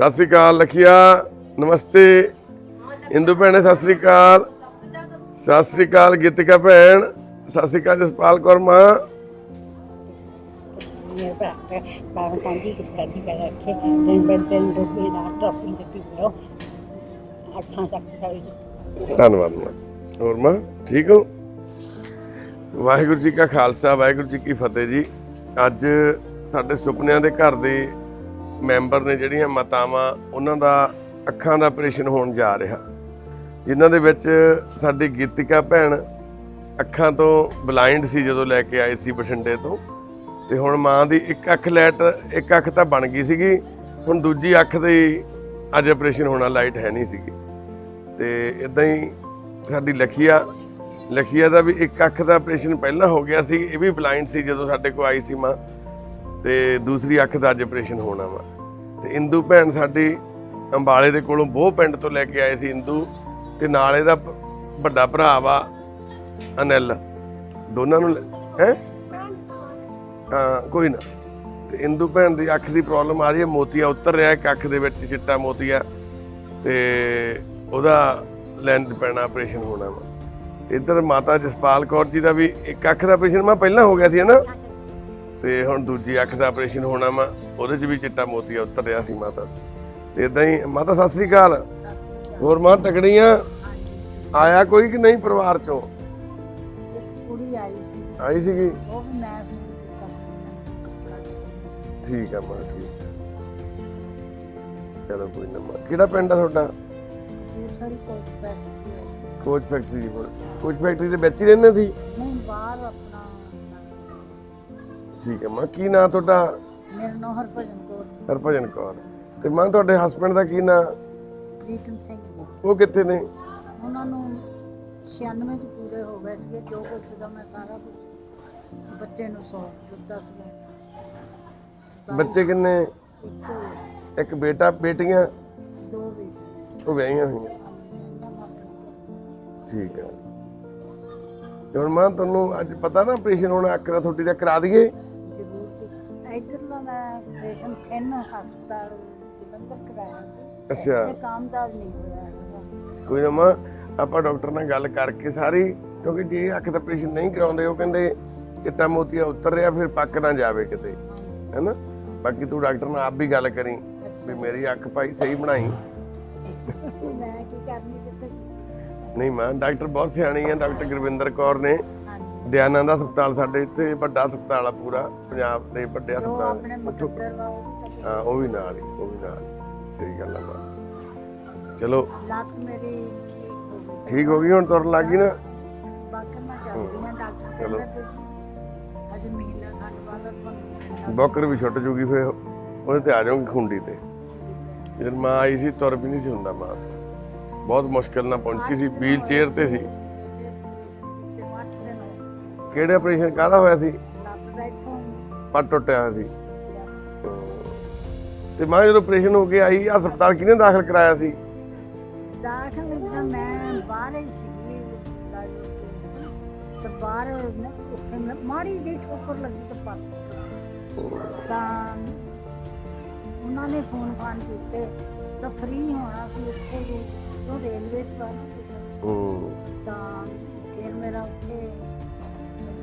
ਸਤਿ ਸ੍ਰੀ ਅਕਾਲ ਲਖੀਆ ਨਮਸਤੇ। ਇੰਦੂ ਭੈਣੇ ਸਤਿ ਸ੍ਰੀ ਅਕਾਲ। ਸਤਿ ਸ੍ਰੀ ਅਕਾਲ ਗੀਤਿਕਾ ਭੈਣ ਸਤਿ ਸ੍ਰੀ ਅਕਾਲ ਜਸਪਾਲ ਕੌਰ ਮਾਂ। ਧੰਨਵਾਦ ਮਾਂ। ਹੋਰ ਮਾਂ ਠੀਕ ਹੋ? ਵਾਹਿਗੁਰੂ ਜੀ ਕਾ ਖਾਲਸਾ ਵਾਹਿਗੁਰੂ ਜੀ ਕੀ ਫਤਿਹ ਜੀ। ਅੱਜ ਸਾਡੇ ਸੁਪਨਿਆਂ ਦੇ ਘਰ ਦੇ ਮੈਂਬਰ ਨੇ ਜਿਹੜੀਆਂ ਮਾਤਾਵਾਂ ਉਹਨਾਂ ਦਾ ਅੱਖਾਂ ਦਾ ਆਪਰੇਸ਼ਨ ਹੋਣ ਜਾ ਰਿਹਾ। ਜਿਨ੍ਹਾਂ ਦੇ ਵਿੱਚ ਸਾਡੀ ਗੀਤਿਕਾ ਭੈਣ ਅੱਖਾਂ ਤੋਂ ਬਲਾਈਂਡ ਸੀ ਜਦੋਂ ਲੈ ਕੇ ਆਏ ਸੀ ਬਠਿੰਡੇ ਤੋਂ। ਤੇ ਹੁਣ ਮਾਂ ਦੀ ਇੱਕ ਅੱਖ ਲੈਟ, ਇੱਕ ਅੱਖ ਤਾਂ ਬਣ ਗਈ ਸੀਗੀ। ਹੁਣ ਦੂਜੀ ਅੱਖ ਦੀ ਅੱਜ ਆਪਰੇਸ਼ਨ ਹੋਣਾ ਲਾਈਟ ਹੈ ਨਹੀਂ ਸੀਗੀ। ਤੇ ਇਦਾਂ ਹੀ ਸਾਡੀ ਲਖੀਆ ਲਖੀਆ ਦਾ ਵੀ ਇੱਕ ਅੱਖ ਦਾ ਆਪਰੇਸ਼ਨ ਪਹਿਲਾਂ ਹੋ ਗਿਆ ਸੀ, ਇਹ ਵੀ ਬਲਾਈਂਡ ਸੀ ਜਦੋਂ ਸਾਡੇ ਕੋਲ ਆਈ ਸੀ ਮਾਂ। ਤੇ ਦੂਸਰੀ ਅੱਖ ਦਾ ਅੱਜ ਆਪਰੇਸ਼ਨ ਹੋਣਾ ਵਾ। ਤੇ ਇੰਦੂ ਭੈਣ ਸਾਡੀ ਅੰਬਾਲੇ ਦੇ ਕੋਲੋਂ ਬੋਹ ਪਿੰਡ ਤੋਂ ਲੈ ਕੇ ਆਏ ਸੀ ਇੰਦੂ ਤੇ ਨਾਲ ਇਹਦਾ ਵੱਡਾ ਭਰਾ ਵਾ ਅਨਿਲ। ਦੋਨਾਂ ਨੂੰ ਹੈ? ਹਾਂ, ਕੋਈ ਨਾ। ਤੇ ਇੰਦੂ ਭੈਣ ਦੀ ਅੱਖ ਦੀ ਪ੍ਰੋਬਲਮ ਆ ਰਹੀ ਹੈ। ਮੋਤੀਆ ਉਤਰ ਰਿਹਾ, ਇੱਕ ਅੱਖ ਦੇ ਵਿੱਚ ਚਿੱਟਾ ਮੋਤੀਆ। ਤੇ ਉਹਦਾ ਲੈਂਸ ਪੈਣਾ ਆਪਰੇਸ਼ਨ ਹੋਣਾ ਵਾ। ਇੱਧਰ ਮਾਤਾ ਜਸਪਾਲ ਕੌਰ ਜੀ ਦਾ ਵੀ ਇੱਕ ਅੱਖ ਦਾ ਆਪਰੇਸ਼ਨ ਮੈਂ ਪਹਿਲਾਂ ਹੋ ਗਿਆ ਸੀ ਹਨਾ ਤੇ ਹੁਣ ਦੂਜੀ ਅੱਖ ਦਾ ਆਪਰੇਸ਼ਨ ਹੋਣਾ ਵਾ ਉਹਦੇ 'ਚ ਵੀ ਚਿੱਟਾ ਮੋਤੀਆ ਉੱਤਰ ਰਿਹਾ ਸੀ ਮਾਤਾ। ਤੇ ਇਦਾਂ ਹੀ ਮਾਤਾ ਸਤਿ ਸ੍ਰੀ ਅਕਾਲ। ਹੋਰ ਮਾਂ ਤਕੜੀਆਂ? ਆਇਆ ਕੋਈ ਕਿ ਨਹੀਂ ਪਰਿਵਾਰ ਚੋਂ? ਕੁੜੀ ਆਈ ਸੀ। ਆਈ ਸੀਗੀ? ਉਹ ਵੀ ਮੈਂ ਕੀਤਾ ਠੀਕ ਆ ਮਾਂ ਠੀਕ ਚਲੋ ਕੋਈ ਨਾ ਮਾਂ। ਕਿਹੜਾ ਪਿੰਡ ਆ ਤੁਹਾਡਾ? ਕੋਚ ਫੈਕਟਰੀ ਕੋਚ ਫੈਕਟਰੀ ਦੇ ਵਿੱਚ ਹੀ ਰਹਿੰਦੇ ਸੀ? ਠੀਕ ਹੈ। ਮਾਂ ਕੀ ਨਾਂ ਤੁਹਾਡਾ? ਮੇਰੇ ਨੌ ਹਰਭਜਨ ਕੌਰ ਹਰਭਜਨ ਕੌਰ। ਤੇ ਮਾਂ ਤੁਹਾਡੇ ਹਸਬੰਡ ਦਾ ਕੀ ਨਾਂ? ਪ੍ਰੀਤਮ ਸਿੰਘ ਜੀ। ਉਹ ਕਿੱਥੇ ਨੇ? ਉਹਨਾਂ ਨੂੰ 96 ਚ ਪੂਰੇ ਹੋ ਗਏ ਸੀਗੇ। ਜੋ ਕੁਝ ਸੀਗਾ ਮੈਂ ਸਾਰਾ ਕੁਝ ਬੱਚੇ ਨੂੰ ਸੌਂਪ ਦਿੱਤਾ ਸੀਗਾ। ਬੱਚੇ ਕਿੰਨੇ? ਇੱਕ ਬੇਟਾ ਬੇਟੀਆਂ? ਦੋ ਬੇਟੇ। ਉਹ ਵਿਆਹੀਆਂ ਹੋਈਆਂ। ਠੀਕ ਹੈ। ਤੇ ਹੁਣ ਮਾਂ ਤੁਹਾਨੂੰ ਅੱਜ ਪਤਾ ਨਾ ਆਪਰੇਸ਼ਨ ਹੋਣਾ ਅੱਖ ਦਾ ਤੁਹਾਡੀ ਦਾ ਕਰਾ ਦਈਏ। ਜੀ ਇਧਰਲਾ ਮੈਂ ਆਪਰੇਸ਼ਨ ਖੰਨ ਹਸਪਤਾਲ ਜਲੰਧਰ ਕਰਾਇਆ ਸੀ ਅੱਛਾ। ਇਹ ਕਾਮਯਾਬ ਨਹੀਂ ਹੋਇਆ ਹੈਗਾ। ਕੋਈ ਨਾ ਮਾਂ ਆਪਾਂ ਡਾਕਟਰ ਨਾਲ ਗੱਲ ਕਰਕੇ ਸਾਰੀ ਕਿਉਂਕਿ ਜੇ ਅੱਖ ਦਾ ਆਪਰੇਸ਼ਨ ਨਹੀਂ ਕਰਾਉਂਦੇ ਉਹ ਕਹਿੰਦੇ ਚਿੱਟਾ ਮੋਤੀਆ ਉੱਤਰ ਰਿਹਾ ਫਿਰ ਪੱਕ ਨਾ ਜਾਵੇ ਕਿਤੇ। ਹੈਨਾ? ਬਾਕੀ ਤੂੰ ਡਾਕਟਰ ਨਾਲ ਆਪ ਵੀ ਗੱਲ ਕਰੀ ਵੀ ਮੇਰੀ ਅੱਖ ਭਾਈ ਸਹੀ ਬਣਾਈ। ਮੈਂ ਕੀ ਕਰਨੀ ਜਿੱਥੇ ਤੁਸੀਂ- ਨਹੀਂ ਮਾਂ ਡਾਕਟਰ ਬਹੁਤ ਸਿਆਣੀ ਹੈ ਡਾਕਟਰ ਗੁਰਵਿੰਦਰ ਕੌਰ ਨੇ। ਦਿਆਨੰਦ ਹਸਪਤਾਲ ਸਾਡੇ ਇੱਥੇ ਵੱਡਾ ਹਸਪਤਾਲ ਆ ਪੂਰਾ ਪੰਜਾਬ ਦੇ ਵੱਡੇ ਹਸਪਤਾਲ ਉੱਥੋਂ- ਉਹ ਵੀ ਤਾਂ ਹਾਂ ਉਹ ਵੀ ਨਾਲ ਹੀ ਉਹ ਵੀ ਨਾਲ ਹੀ। ਸਹੀ ਗੱਲ ਆ ਚਲੋ ਲੱਤ ਮੇਰੀ ਠੀਕ ਹੋ ਗਈ ਠੀਕ ਹੋ ਗਈ ਹੁਣ ਤੁਰਨ ਲੱਗ ਗਈ ਨਾ ਬਾਕੀ ਮੈਂ ਜਾਂਦੀ ਹਾਂ ਡਾਕਟਰ ਚਲੋ। ਕਹਿੰਦਾ ਕਿ ਅਜੇ ਮਹੀਨਾ ਖੰਡ ਬਾਅਦ ਤੁਹਾਨੂੰ ਬੌਕਰ ਵੀ ਛੁੱਟ ਜੂਗੀ ਫਿਰ ਉਹਦੇ ਤੇ ਆ ਜਾਊਗੀ ਖੁੰਡੀ ਤੇ ਜਦ ਮਾਂ ਆਈ ਸੀ ਤੁਰ ਵੀ ਨਹੀਂ ਸੀ ਹੁੰਦਾ ਮਾਂ ਤੋਂ। ਬਹੁਤ ਮੁਸ਼ਕਿਲ ਨਾਲ ਪਹੁੰਚੀ ਸੀ ਵੀਲ ਚੇਅਰ ਤੇ ਸੀ। ਕਿਹੜੇ ਆਪਰੇਸ਼ਨ ਕਾਹਦਾ ਹੋਇਆ ਸੀ? ਲੱਤ ਦਾ ਇੱਥੋਂ। ਪੱਟ ਟੁੱਟਿਆ ਹੋਇਆ ਸੀ। ਤੇ ਮਾਂ ਜਦੋਂ ਆਪਰੇਸ਼ਨ ਹੋ ਕੇ ਆਈ ਹਸਪਤਾਲ ਕਿਹਨੇ ਦਾਖਲ ਕਰਾਇਆ ਸੀ? ਦਾਖਲ ਤਾਂ ਮੈਂ ਬਾਹਰ ਹੀ ਲਾਜੋ ਤੇ ਤੇ ਬਾਹਰ ਨਾ ਉੱਥੇ ਮੈਂ ਮਾੜੀ ਜਿਹੀ ਠੋਕਰ ਲੱਗੀ ਤੇ ਪੱਟ ਤਾਂ ਉਹਨਾਂ ਨੇ ਫੋਨ ਫਾਨ ਕੀਤੇ ਤਾਂ ਫ੍ਰੀ ਹੋਣਾ ਸੀ ਉੱਥੇ ਉਹ ਰੇਲਵੇ ਨਾ। ਹੂੰ। ਤਾਂ ਫਿਰ ਮੇਰਾ ਉੱਥੇ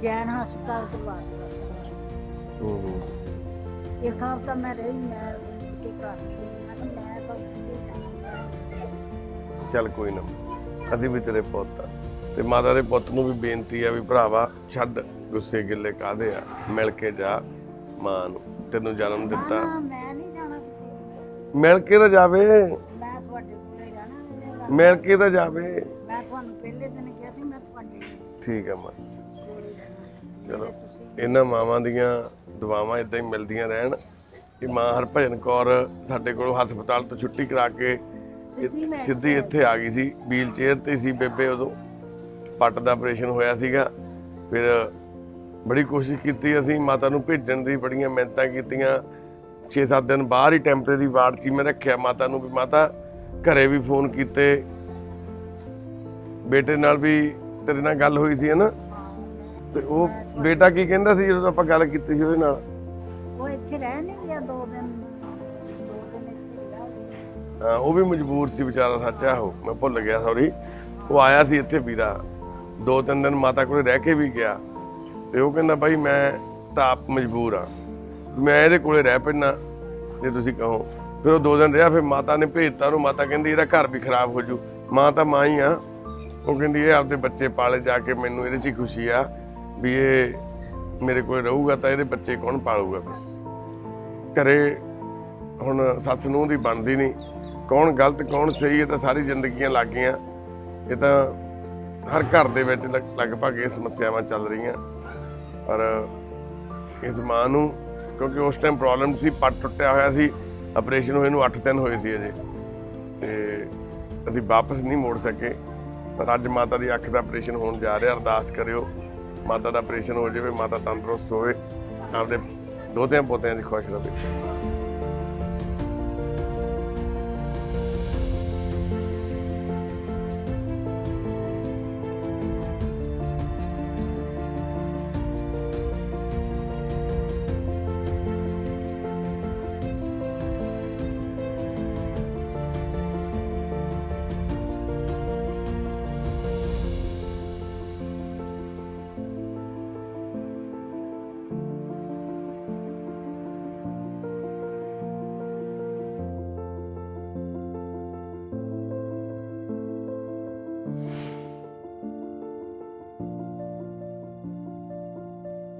ਜੈਨ ਹਸਪਤਾਲ ਤੋਂ ਬਾਅਦ ਹੂੰ। ਇੱਕ ਹਫ਼ਤਾ ਮੈਂ ਰਹੀ ਮੈਂ ਕਿ ਘਰ ਮੈਂ ਕਿਹਾ ਮੈਂ ਤਾਂ ਉੱਥੇ ਜਾਣਾ ਚੱਲ ਕੋਈ ਨਾ ਅਸੀਂ ਵੀ ਤੇਰੇ ਪੁੱਤ ਆ। ਤੇ ਮਾਤਾ ਦੇ ਪੁੱਤ ਨੂੰ ਵੀ ਬੇਨਤੀ ਆ ਵੀ ਭਰਾਵਾ ਛੱਡ ਗੁੱਸੇ ਗਿੱਲੇ ਕਾਦੇ ਆ? ਮਿਲ ਕੇ ਜਾ ਮਾਂ ਨੂੰ ਤੈਨੂੰ ਜਨਮ ਦਿੱਤਾ। ਨਾ ਮੈਂ ਨਹੀਂ ਜਾਣਾ ਕਿਤੇ। ਮਿਲ ਕੇ ਤਾਂ ਜਾਵੇ। ਮੈਂ ਤੁਹਾਡੇ ਕੋਲੇ ਜਾਣਾ ਮੇਰੇ ਨਾਲ। ਮਿਲ ਕੇ ਤਾਂ ਜਾਵੇ। ਮੈਂ ਤੁਹਾਨੂੰ ਪਹਿਲੇ ਦਿਨ ਕਿਹਾ ਸੀ ਮੈਂ ਤੁਹਾਡੇ ਠੀਕ ਆ ਮਾਂ। ਚਲੋ ਇਹਨਾਂ ਮਾਵਾਂ ਦੀਆਂ ਦੁਆਵਾਂ ਇਦਾਂ ਹੀ ਮਿਲਦੀਆਂ ਰਹਿਣ ਕਿ ਮਾਂ ਹਰਭਜਨ ਕੌਰ ਸਾਡੇ ਕੋਲ ਹਸਪਤਾਲ ਤੋਂ ਛੁੱਟੀ ਕਰਾ ਕੇ ਸਿੱਧੀ ਇੱਥੇ ਆ ਗਈ ਸੀ ਵੀਲ ਚੇਅਰ ਤੇ ਸੀ ਬੇਬੇ ਉਦੋਂ। ਪੱਟ ਦਾ ਆਪਰੇਸ਼ਨ ਹੋਇਆ ਸੀਗਾ। ਫਿਰ ਬੜੀ ਕੋਸ਼ਿਸ਼ ਕੀਤੀ ਅਸੀਂ ਮਾਤਾ ਨੂੰ ਭੇਜਣ ਦੀ ਬੜੀਆਂ ਮਿਹਨਤਾਂ ਕੀਤੀਆਂ। 6-7 ਦਿਨ ਬਾਹਰ ਹੀ ਟੈਂਪਰੇਰੀ ਵਾਰਡ 'ਚ ਮੈਂ ਰੱਖਿਆ ਮਾਤਾ ਨੂੰ ਵੀ। ਮਾਤਾ ਘਰੇ ਵੀ ਫੋਨ ਕੀਤੇ। ਬੇਟੇ ਨਾਲ ਵੀ ਤੇਰੇ ਨਾਲ ਗੱਲ ਹੋਈ ਸੀ ਹੈ ਨਾ ਤੇ ਉਹ ਬੇਟਾ ਕੀ ਕਹਿੰਦਾ ਸੀ ਜਦੋਂ ਆਪਾਂ ਗੱਲ ਕੀਤੀ ਸੀ ਉਹਦੇ ਨਾਲ? ਉਹ ਇੱਥੇ ਰਹਿ ਨਹੀਂ ਗਿਆ ਦੋ ਦਿਨ ਦੋ ਦਿਨ ਇੱਥੇ ਰਿਹਾ ਹਾਂ, ਉਹ ਵੀ ਮਜਬੂਰ ਸੀ ਵਿਚਾਰਾ ਸੱਚ ਉਹ ਮੈਂ ਭੁੱਲ ਗਿਆ ਸੌਰੀ ਉਹ ਆਇਆ ਸੀ ਇੱਥੇ ਵੀਰਾ ਦੋ ਤਿੰਨ ਦਿਨ ਮਾਤਾ ਕੋਲੇ ਰਹਿ ਕੇ ਵੀ ਗਿਆ। ਤੇ ਉਹ ਕਹਿੰਦਾ ਬਾਈ ਮੈਂ ਤਾਂ ਆਪ ਮਜਬੂਰ ਆ। ਮੈਂ ਇਹਦੇ ਕੋਲੇ ਰਹਿ ਪੈਣਾ ਜੇ ਤੁਸੀਂ ਕਹੋ। ਫਿਰ ਉਹ ਦੋ ਦਿਨ ਰਿਹਾ ਫਿਰ ਮਾਤਾ ਨੇ ਭੇਜਤਾ ਉਹਨੂੰ। ਮਾਤਾ ਕਹਿੰਦੀ ਇਹਦਾ ਘਰ ਵੀ ਖਰਾਬ ਹੋ ਜੂ। ਮਾਂ ਤਾਂ ਮਾਂ ਹੀ ਆ। ਉਹ ਕਹਿੰਦੀ ਇਹ ਆਪਦੇ ਬੱਚੇ ਪਾਲੇ ਜਾ ਕੇ ਮੈਨੂੰ ਇਹਦੇ 'ਚ ਹੀ ਖੁਸ਼ੀ ਆ। ਵੀ ਇਹ ਮੇਰੇ ਕੋਲ ਰਹੂਗਾ ਤਾਂ ਇਹਦੇ ਬੱਚੇ ਕੌਣ ਪਾਲੂਗਾ? ਫਿਰ ਘਰੇ ਹੁਣ ਸੱਸ ਨੂੰ ਦੀ ਬਣਦੀ ਨਹੀਂ। ਕੌਣ ਗਲਤ, ਕੌਣ ਸਹੀ, ਇਹ ਤਾਂ ਸਾਰੀ ਜ਼ਿੰਦਗੀਆਂ ਲੱਗ ਗਈਆਂ। ਇਹ ਤਾਂ ਹਰ ਘਰ ਦੇ ਵਿੱਚ ਲਗ- ਲਗਭਗ ਇਹ ਸਮੱਸਿਆਵਾਂ ਚੱਲ ਰਹੀਆਂ। ਪਰ ਇਸ ਮਾਂ ਨੂੰ, ਕਿਉਂਕਿ ਉਸ ਟਾਈਮ ਪ੍ਰੋਬਲਮ ਸੀ, ਪੱਟ ਟੁੱਟਿਆ ਹੋਇਆ ਸੀ ਆਪਰੇਸ਼ਨ ਹੋਏ ਨੂੰ 8 ਦਿਨ ਹੋਏ ਸੀ ਅਜੇ। ਤੇ ਅਸੀਂ ਵਾਪਸ ਨਹੀਂ ਮੋੜ ਸਕੇ। ਪਰ ਅੱਜ ਮਾਤਾ ਦੀ ਅੱਖ ਦਾ ਆਪਰੇਸ਼ਨ ਹੋਣ ਜਾ ਰਿਹਾ, ਅਰਦਾਸ ਕਰਿਓ। ਮਾਤਾ ਦਾ ਆਪਰੇਸ਼ਨ ਹੋ ਜਾਵੇ ਮਾਤਾ ਤੰਦਰੁਸਤ ਹੋਵੇ ਆਪਦੇ ਦੋਤਿਆਂ ਪੋਤਿਆਂ ਦੀ ਖੁਸ਼ ਰਹੇ